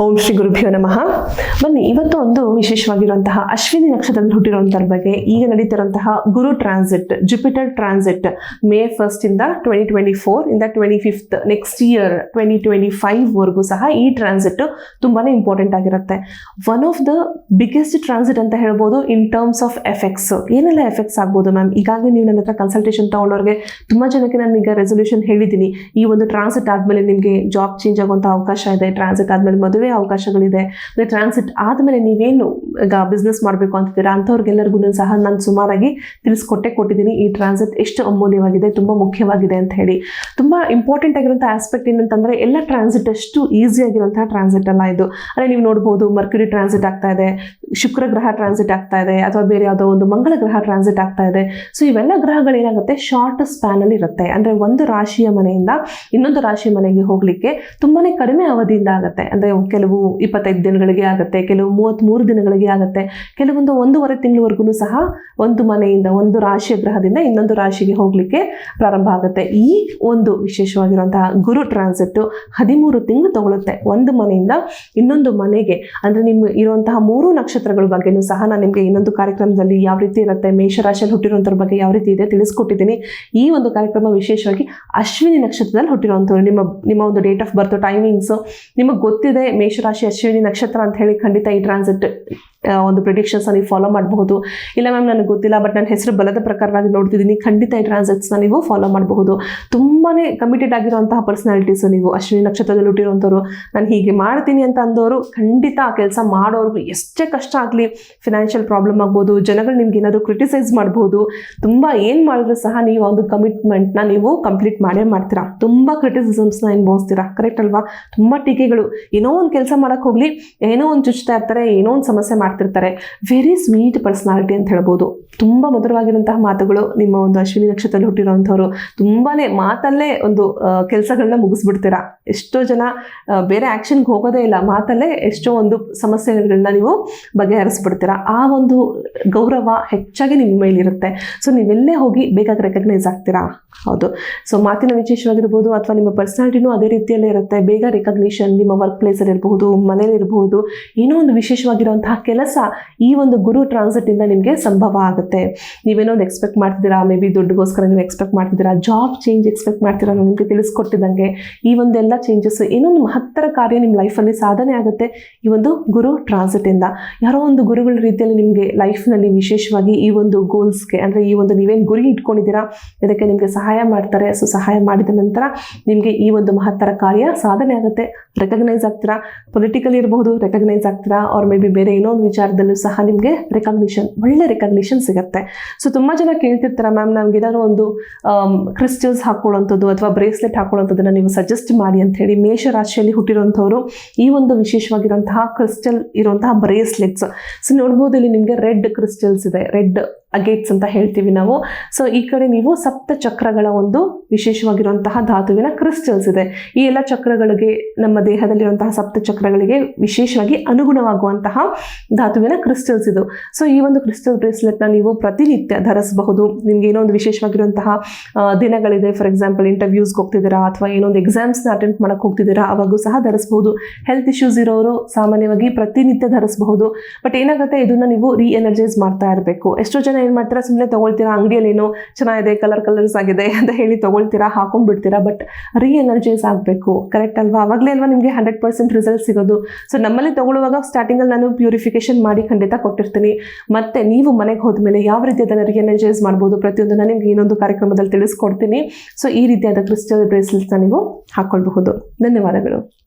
ಓಂ ಶ್ರೀ ಗುರುಭ್ಯೋ ನಮಃ. ಬನ್ನಿ, ಇವತ್ತು ಒಂದು ವಿಶೇಷವಾಗಿರುವಂತಹ ಅಶ್ವಿನಿ ನಕ್ಷತ್ರದಲ್ಲಿ ಹುಟ್ಟಿರುವಂತಹ ಬಗ್ಗೆ ಈಗ ನಡೀತಿರುವಂತಹ Guru transit Jupiter transit May first ಇಂದ ಟ್ವೆಂಟಿ ಟ್ವೆಂಟಿ ಫೋರ್ ಇಂದ twenty fifth next year twenty twenty five ವರೆಗೂ ಸಹ ಈ ಟ್ರಾನ್ಸಿಟ್ ತುಂಬಾನೇ ಇಂಪಾರ್ಟೆಂಟ್ ಆಗಿರುತ್ತೆ. One of the biggest transit ಅಂತ ಹೇಳ್ಬೋದು ಇನ್ ಟರ್ಮ್ಸ್ ಆಫ್ ಎಫೆಕ್ಟ್ಸ್ ಏನೆಲ್ಲ ಎಫೆಕ್ಟ್ಸ್ ಆಗ್ಬೋದು ಮ್ಯಾಮ್ ಈಗಾಗಲೇ ನೀವು ನನ್ನ ಹತ್ರ ಕನ್ಸಲ್ಟೇಷನ್ ತಗೊಂಡವ್ರಿಗೆ ತುಂಬಾ ಜನಕ್ಕೆ ನಾನು ಈಗ ರೆಸೊಲ್ಯೂಷನ್ ಹೇಳಿದ್ದೀನಿ. ಈ ಒಂದು ಟ್ರಾನ್ಸಿಟ್ ಆದಮೇಲೆ ನಿಮಗೆ ಜಾಬ್ ಚೇಂಜ್ ಆಗುವಂಥ ಅವಕಾಶ ಇದೆ ಟ್ರಾನ್ಸಿಟ್ ಆದಮೇಲೆ ಮದುವೆ ಅವಕಾಶಗಳಿದೆ. ಅಂದರೆ ಟ್ರಾನ್ಸಿಟ್ ಆದಮೇಲೆ ನೀವೇನು ಈಗ ಬಿಸ್ನೆಸ್ ಮಾಡಬೇಕು ಅಂತಿದ್ದೀರಾ? ಅಂಥವ್ರಿಗೆಲ್ಲರಿಗೂ ಸಹ ನಾನು ಸುಮಾರಾಗಿ ತಿಳಿಸ್ಕೊಟ್ಟೆ, ಕೊಟ್ಟಿದ್ದೀನಿ. ಈ ಟ್ರಾನ್ಸಿಟ್ ಎಷ್ಟು ಅಮೂಲ್ಯವಾಗಿದೆ, ತುಂಬ ಮುಖ್ಯವಾಗಿದೆ ಅಂತ ಹೇಳಿ. ತುಂಬ ಇಂಪಾರ್ಟೆಂಟ್ ಆಗಿರುವಂಥ ಆಸ್ಪೆಕ್ಟ್ ಏನಂತಂದರೆ ಎಲ್ಲ ಟ್ರಾನ್ಸಿಟ್ ಅಷ್ಟು ಈಸಿ ಆಗಿರುವಂತಹ ಟ್ರಾನ್ಸಿಟ್ ಅಲ್ಲ ಇದು. ಅಂದರೆ ನೀವು ನೋಡ್ಬೋದು ಮರ್ಕ್ಯುರಿ ಟ್ರಾನ್ಸಿಟ್ ಆಗ್ತಾ ಇದೆ, ಶುಕ್ರ ಗ್ರಹ ಟ್ರಾನ್ಸಿಟ್ ಆಗ್ತಾ ಇದೆ, ಅಥವಾ ಬೇರೆ ಯಾವುದೋ ಒಂದು ಮಂಗಳ ಗ್ರಹ ಟ್ರಾನ್ಸಿಟ್ ಆಗ್ತಾ ಇದೆ. ಸೊ ಇವೆಲ್ಲ ಗ್ರಹಗಳು ಏನಾಗುತ್ತೆ? ಶಾರ್ಟ್ ಸ್ಪ್ಯಾನಲ್ಲಿ ಇರುತ್ತೆ. ಅಂದರೆ ಒಂದು ರಾಶಿಯ ಮನೆಯಿಂದ ಇನ್ನೊಂದು ರಾಶಿಯ ಮನೆಗೆ ಹೋಗಲಿಕ್ಕೆ ತುಂಬಾನೇ ಕಡಿಮೆ ಅವಧಿಯಿಂದ ಆಗುತ್ತೆ. ಅಂದರೆ ಕೆಲವು ಇಪ್ಪತ್ತೈದು ದಿನಗಳಿಗೆ ಆಗುತ್ತೆ, ಕೆಲವು ಮೂವತ್ತ್ಮೂರು ದಿನಗಳಿಗೆ ಆಗುತ್ತೆ, ಕೆಲವೊಂದು ಒಂದೂವರೆ ತಿಂಗಳವರೆಗೂ ಸಹ ಒಂದು ಮನೆಯಿಂದ, ಒಂದು ರಾಶಿಯ ಗ್ರಹದಿಂದ ಇನ್ನೊಂದು ರಾಶಿಗೆ ಹೋಗಲಿಕ್ಕೆ ಪ್ರಾರಂಭ ಆಗುತ್ತೆ. ಈ ಒಂದು ವಿಶೇಷವಾಗಿರುವಂತಹ ಗುರು ಟ್ರಾನ್ಸಿಟ್ಟು ಹದಿಮೂರು ತಿಂಗಳು ತಗೊಳುತ್ತೆ. ಒಂದು ಮನೆಯಿಂದ ಇನ್ನೊಂದು ಮನೆಗೆ, ಅಂದರೆ ನಿಮ್ಮ ಇರುವಂತಹ ಮೂರು ನಕ್ಷತ್ರಗಳ ಬಗ್ಗೆಯೂ ಸಹ ನಾನು ನಿಮಗೆ ಇನ್ನೊಂದು ಕಾರ್ಯಕ್ರಮದಲ್ಲಿ ಯಾವ ರೀತಿ ಇರುತ್ತೆ, ಮೇಷರಾಶಿಯಲ್ಲಿ ಹುಟ್ಟಿರುವಂಥವ್ರ ಬಗ್ಗೆ ಯಾವ ರೀತಿ ಇದೆ ತಿಳಿಸ್ಕೊಟ್ಟಿದ್ದೀನಿ. ಈ ಒಂದು ಕಾರ್ಯಕ್ರಮ ವಿಶೇಷವಾಗಿ ಅಶ್ವಿನಿ ನಕ್ಷತ್ರದಲ್ಲಿ ಹುಟ್ಟಿರುವಂಥವ್ರು, ನಿಮ್ಮ ನಿಮ್ಮ ಒಂದು ಡೇಟ್ ಆಫ್ ಬರ್ತ್ ಟೈಮಿಂಗ್ಸು ನಿಮಗೆ ಗೊತ್ತಿದೆ ಮೇಷರಾಶಿ ಅಶ್ವಿನಿ ನಕ್ಷತ್ರ ಅಂತ ಹೇಳಿ ಖಂಡಿತ ಈ ಟ್ರಾನ್ಸಿಟ್ ಒಂದು ಪ್ರಿಡಿಕ್ಷನ್ಸ್ ನೀವು ಫಾಲೋ ಮಾಡಬಹುದು. ಇಲ್ಲ ಮ್ಯಾಮ್ ನನಗೆ ಗೊತ್ತಿಲ್ಲ ಬಟ್ ನನ್ನ ಹೆಸರು ಬಲದ ಪ್ರಕಾರವಾಗಿ ನೋಡ್ತಿದ್ದೀನಿ. ಖಂಡಿತ ಈ ಟ್ರಾನ್ಸಿಟ್ಸ್ನ ನೀವು ಫಾಲೋ ಮಾಡಬಹುದು. ತುಂಬಾ ಕಮಿಟೆಡ್ ಆಗಿರುವಂತಹ ಪರ್ಸನಾಲಿಟೀಸು ನೀವು, ಅಶ್ವಿನಿ ನಕ್ಷತ್ರದಲ್ಲಿ ಹುಟ್ಟಿರುವಂಥವ್ರು. ನಾನು ಹೀಗೆ ಮಾಡ್ತೀನಿ ಅಂತ ಅಂದವರು ಖಂಡಿತ ಆ ಕೆಲಸ ಮಾಡೋರ್ಗು ಎಷ್ಟೇ ಕಷ್ಟ ಆಗಲಿ ಫಿನಾನ್ಷಿಯಲ್ ಪ್ರಾಬ್ಲಮ್ ಆಗ್ಬೋದು, ಜನಗಳು ನಿಮ್ಗೆ ಏನಾದರೂ ಕ್ರಿಟಿಸೈಸ್ ಮಾಡ್ಬೋದು ತುಂಬ ಏನು ಮಾಡಿದ್ರು ಸಹ ನೀವು ಒಂದು ಕಮಿಟ್ಮೆಂಟ್ನ ನೀವು ಕಂಪ್ಲೀಟ್ ಮಾಡೇ ಮಾಡ್ತೀರಾ. ತುಂಬ ಕ್ರಿಟಿಸಿಸಮ್ಸ್ನ ಅನುಭವಿಸ್ತೀರಾ ಕರೆಕ್ಟ್ ಅಲ್ವಾ? ತುಂಬ ಟೀಕೆಗಳು. ಏನೋ ಒಂದು ಕೆಲಸ ಮಾಡೋಕ್ಕೆ ಹೋಗಲಿ, ಏನೋ ಒಂದು ಚುಚ್ತಾ ಇರ್ತಾರೆ, ಏನೋ ಒಂದು ಸಮಸ್ಯೆ ಮಾಡ್ತಿರ್ತಾರೆ. ವೆರಿ ಸ್ವೀಟ್ ಪರ್ಸನಾಲಿಟಿ ಅಂತ ಹೇಳ್ಬೋದು. ತುಂಬ ಮಧುರವಾಗಿರುವಂತಹ ಮಾತುಗಳು ನಿಮ್ಮ ಒಂದು ಅಶ್ವಿನಿ ನಕ್ಷತ್ರದಲ್ಲಿ ಹುಟ್ಟಿರುವಂಥವ್ರು. ತುಂಬಾ ಮಾತಲ್ಲೇ ಒಂದು ಕೆಲಸಗಳನ್ನ ಮುಗಿಸ್ಬಿಡ್ತೀರಾ? ಎಷ್ಟೋ ಜನ ಬೇರೆ ಆ್ಯಕ್ಷನ್ಗೆ ಹೋಗೋದೇ ಇಲ್ಲ. ಮಾತಲ್ಲೇ ಎಷ್ಟೋ ಒಂದು ಸಮಸ್ಯೆಗಳನ್ನ ನೀವು ಬಗೆಹರಿಸ್ಬಿಡ್ತೀರಾ? ಆ ಒಂದು ಗೌರವ ಹೆಚ್ಚಾಗಿ ನಿಮ್ಮ ಮೇಲಿರುತ್ತೆ. ಸೊ ನೀವೆಲ್ಲೇ ಹೋಗಿ ಬೇಗ ರೆಕಗ್ನೈಸ್ ಆಗ್ತೀರಾ? ಹೌದು. ಸೊ ಮಾತಿನ ವಿಶೇಷವಾಗಿರ್ಬೋದು ಅಥವಾ ನಿಮ್ಮ ಪರ್ಸನಾಲಿಟಿನೂ ಅದೇ ರೀತಿಯಲ್ಲೇ ಇರುತ್ತೆ. ಬೇಗ ರೆಕಗ್ನಿಷನ್ ನಿಮ್ಮ ವರ್ಕ್ ಪ್ಲೇಸಲ್ಲಿ ಇರಬಹುದು ಮನೇಲಿ ಇರಬಹುದು ಏನೋ ಒಂದು ವಿಶೇಷವಾಗಿರುವಂತಹ ಕೆಲಸ ಈ ಒಂದು ಗುರು ಟ್ರಾನ್ಸಿಟಿಂದ ನಿಮಗೆ ಸಂಭವ ಆಗುತ್ತೆ. ನೀವೇನೋ ಒಂದು ಎಕ್ಸ್ಪೆಕ್ಟ್ ಮಾಡ್ತಿದ್ದೀರಾ ಮೇ ಬಿ ದುಡ್ಡುಗೋಸ್ಕರ ನೀವು ಎಕ್ಸ್ಪೆಕ್ಟ್ ಮಾಡ್ತಿದ್ದೀರಾ ಜಾಬ್ ಚೇಂಜ್ ಎಕ್ಸ್ಪೆಕ್ಟ್ ಮಾಡ್ತೀರಾ ನಿಮಗೆ ತಿಳಿಸ್ಕೊಟ್ಟಿದ್ದಂಗೆ ಈ ಒಂದೆಲ್ಲ ಚೇಂಜಸ್ ಏನೋ ಒಂದು ಮಹತ್ತರ ಕಾರ್ಯ ನಿಮ್ಮ ಲೈಫಲ್ಲಿ ಸಾಧನೆ ಆಗುತ್ತೆ ಈ ಒಂದು ಗುರು ಟ್ರಾನ್ಸಿಟಿಂದ ಯಾರೋ ಒಂದು ಗುರುಗಳ ರೀತಿಯಲ್ಲಿ ನಿಮಗೆ ಲೈಫ್ನಲ್ಲಿ ವಿಶೇಷವಾಗಿ ಈ ಒಂದು ಗೋಲ್ಸ್ಗೆ ಅಂದರೆ ಈ ಒಂದು ನೀವೇನು ಗುರಿ ಇಟ್ಕೊಂಡಿದ್ದೀರಾ, ಇದಕ್ಕೆ ನಿಮಗೆ ಸಹಾಯ ಮಾಡ್ತಾರೆ, ಸೊ ಸಹಾಯ ಮಾಡಿದ ನಂತರ ನಿಮಗೆ ಈ ಒಂದು ಮಹತ್ತರ ಕಾರ್ಯ ಸಾಧನೆ ಆಗುತ್ತೆ ರೆಕಗ್ನೈಸ್ ಆಗ್ತೀರಾ? ಪೊಲಿಟಿಕಲ್ ಇರಬಹುದು ರೆಕಗ್ನೈಸ್ ಆಗ್ತೀರಾ? ಆರ್ ಮೇ ಬಿ ಬೇರೆ ಏನೋ ಒಂದು ವಿಚಾರದಲ್ಲೂ ಸಹ ನಿಮಗೆ ರೆಕಗ್ನಿಷನ್ ಒಳ್ಳೆ ರೆಕಗ್ನಿಷನ್ ಸಿಗುತ್ತೆ. ಸೊ ತುಂಬ ಜನ ಕೇಳ್ತಿರ್ತಾರೆ ಮ್ಯಾಮ್ ನಮ್ಗೆ ಏನಾದ್ರು ಒಂದು ಕ್ರಿಸ್ಟಲ್ಸ್ ಹಾಕೊಳ್ಳುವಂಥದ್ದು ಅಥವಾ ಬ್ರೇಸ್ಲೆಟ್ ಹಾಕೊಳ್ಳುವಂಥದ್ದನ್ನು ನೀವು ಸಜೆಸ್ಟ್ ಮಾಡಿ ಅಂತ ಹೇಳಿ ಮೇಷ ರಾಶಿಯಲ್ಲಿ ಹುಟ್ಟಿರುವಂಥವ್ರು ಈ ಒಂದು ವಿಶೇಷವಾಗಿರುವಂತಹ ಕ್ರಿಸ್ಟಲ್ ಇರುವಂತಹ ಬ್ರೇಸ್ಲೆಟ್ಸ್ ಸೊ ನೋಡ್ಬೋದು ಇಲ್ಲಿ ನಿಮಗೆ ರೆಡ್ ಕ್ರಿಸ್ಟಲ್ಸ್ ಇದೆ ರೆಡ್ ಅಗೇಟ್ಸ್ ಅಂತ ಹೇಳ್ತೀವಿ ನಾವು. ಸೊ ಈ ಕಡೆ ನೀವು ಸಪ್ತ ಚಕ್ರಗಳ ಒಂದು ವಿಶೇಷವಾಗಿರುವಂತಹ ಧಾತುವಿನ ಕ್ರಿಸ್ಟಲ್ಸ್ ಇದೆ. ಈ ಎಲ್ಲ ಚಕ್ರಗಳಿಗೆ ನಮ್ಮ ದೇಹದಲ್ಲಿರುವಂತಹ ಸಪ್ತ ಚಕ್ರಗಳಿಗೆ ವಿಶೇಷವಾಗಿ ಅನುಗುಣವಾಗುವಂತಹ ಧಾತುವಿನ ಕ್ರಿಸ್ಟಲ್ಸ್ ಇದು. ಸೊ ಈ ಒಂದು ಕ್ರಿಸ್ಟಲ್ ಬ್ರೇಸ್ಲೆಟ್ನ ನೀವು ಪ್ರತಿನಿತ್ಯ ಧರಿಸಬಹುದು. ನಿಮ್ಗೆ ಏನೋ ಒಂದು ವಿಶೇಷವಾಗಿರುವಂತಹ ದಿನಗಳಿದೆ. ಫಾರ್ ಎಕ್ಸಾಂಪಲ್ ಇಂಟರ್ವ್ಯೂಸ್ಗೆ ಹೋಗ್ತಿದ್ದೀರಾ ಅಥವಾ ಏನೋ ಒಂದು ಎಕ್ಸಾಮ್ಸ್ನ ಅಟೆಂಡ್ ಮಾಡಕ್ಕೆ ಹೋಗ್ತಿದ್ದೀರಾ ಅವಾಗೂ ಸಹ ಧರಿಸಬಹುದು. ಹೆಲ್ತ್ ಇಶ್ಯೂಸ್ ಇರೋರು ಸಾಮಾನ್ಯವಾಗಿ ಪ್ರತಿನಿತ್ಯ ಧರಿಸಬಹುದು. ಬಟ್ ಏನಾಗುತ್ತೆ? ಇದನ್ನ ನೀವು ರೀ ಎನರ್ಜೈಸ್ ಮಾಡ್ತಾ ಇರಬೇಕು. ಎಷ್ಟೋ ಜನ ಏನು ಮಾಡ್ತೀರಾ? ಸುಮ್ಮನೆ ತಗೊಳ್ತೀರಾ ಅಂಗಡಿಯಲ್ಲಿ ಏನೋ ಚೆನ್ನಾಗಿದೆ ಕಲರ್ ಕಲರ್ಸ್ ಆಗಿದೆ ಅಂತ ಹೇಳಿ ತಗೊಳ್ತೀರಾ, ಹಾಕೊಂಡ್ಬಿಡ್ತೀರಾ. ಬಟ್ ರೀ ಎನರ್ಜೈಸ್ ಆಗಬೇಕು. ಕರೆಕ್ಟ್ ಅಲ್ವಾ? ಅವಾಗಲೇ ಅಲ್ವಾ ನಿಮಗೆ ಹಂಡ್ರೆಡ್ ಪರ್ಸೆಂಟ್ ರಿಸಲ್ಟ್ ಸಿಗೋದು. ಸೊ ನಮ್ಮಲ್ಲಿ ತಗೊಳ್ಳುವಾಗ ಸ್ಟಾರ್ಟಿಂಗಲ್ಲಿ ನಾನು ಪ್ಯೂರಿಫಿಕೇಶನ್ ಮಾಡಿ ಖಂಡಿತ ಕೊಟ್ಟಿರ್ತೀನಿ. ಮತ್ತೆ ನೀವು ಮನೆಗೆ ಹೋದ್ಮೇಲೆ ಯಾವ ರೀತಿ ಅದನ್ನು ರೀ ಮಾಡ್ಬೋದು ಮಾಡ್ಬೋದು ಪ್ರತಿಯೊಂದನ್ನು ನಿಮಗೆ ಇನ್ನೊಂದು ಕಾರ್ಯಕ್ರಮದಲ್ಲಿ ತಿಳಿಸ್ಕೊಡ್ತೀನಿ. ಸೊ ಈ ರೀತಿಯಾದ ಕ್ರಿಸ್ಟಲ್ ಬ್ರೇಸ್ಲೆಟ್ಸ್ನ ನೀವು ಹಾಕ್ಕೊಳ್ಬಹುದು ಧನ್ಯವಾದಗಳು.